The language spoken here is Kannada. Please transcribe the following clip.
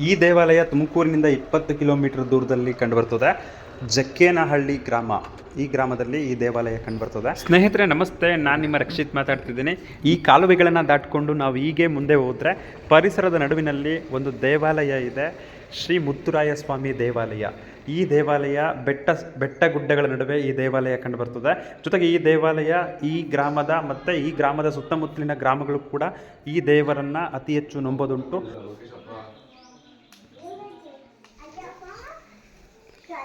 ಈ ದೇವಾಲಯ ತುಮಕೂರಿನಿಂದ ಇಪ್ಪತ್ತು ಕಿಲೋಮೀಟರ್ ದೂರದಲ್ಲಿ ಕಂಡುಬರ್ತದೆ. ಜಕ್ಕೇನಹಳ್ಳಿ ಗ್ರಾಮ, ಈ ಗ್ರಾಮದಲ್ಲಿ ಈ ದೇವಾಲಯ ಕಂಡುಬರ್ತದೆ. ಸ್ನೇಹಿತರೆ, ನಮಸ್ತೆ. ನಾನು ನಿಮ್ಮ ರಕ್ಷಿತ್ ಮಾತಾಡ್ತಿದ್ದೀನಿ. ಈ ಕಾಲುವೆಗಳನ್ನು ದಾಟಿಕೊಂಡು ನಾವು ಹೀಗೆ ಮುಂದೆ ಹೋದರೆ ಪರಿಸರದ ನಡುವಿನಲ್ಲಿ ಒಂದು ದೇವಾಲಯ ಇದೆ. ಶ್ರೀ ಮುತ್ತುರಾಯ ಸ್ವಾಮಿ ದೇವಾಲಯ. ಈ ದೇವಾಲಯ ಬೆಟ್ಟ ಬೆಟ್ಟ ಗುಡ್ಡಗಳ ನಡುವೆ ಈ ದೇವಾಲಯ ಕಂಡುಬರ್ತದೆ. ಜೊತೆಗೆ ಈ ದೇವಾಲಯ ಈ ಗ್ರಾಮದ ಮತ್ತು ಈ ಗ್ರಾಮದ ಸುತ್ತಮುತ್ತಲಿನ ಗ್ರಾಮಗಳು ಕೂಡ ಈ ದೇವರನ್ನು ಅತಿ ಹೆಚ್ಚು ನಂಬೋದುಂಟು.